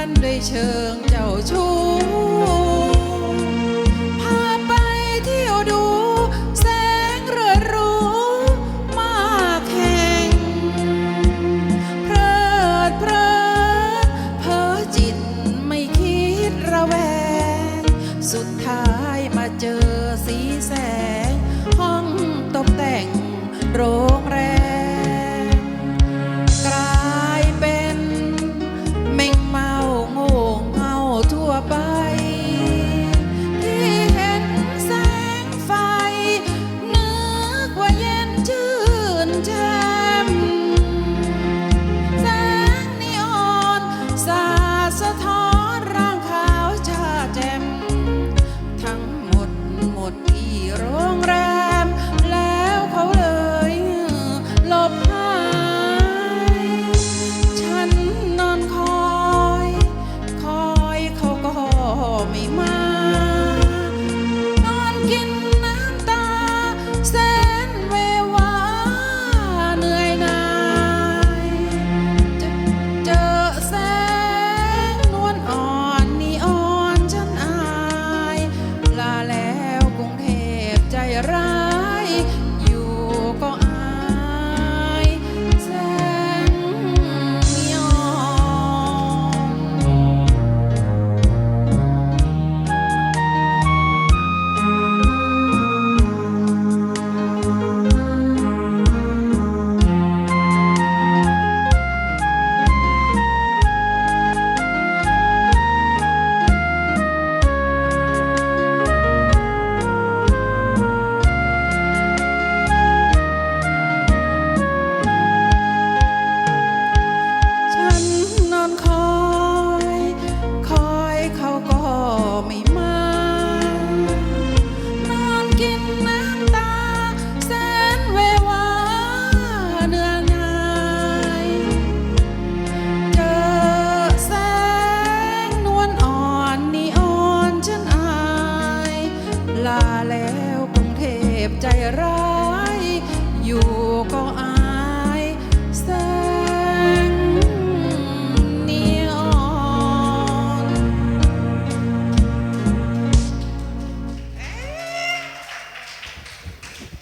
ันด้วยเชิงเจ้าชู้พาไปที่ดู แสงรืหูมาแห่งเพลิดเพลินเพ้อจิตไม่คิดระแวง สุดท้ายมาเจอสีแสง ห้องตกแต่งโร ลา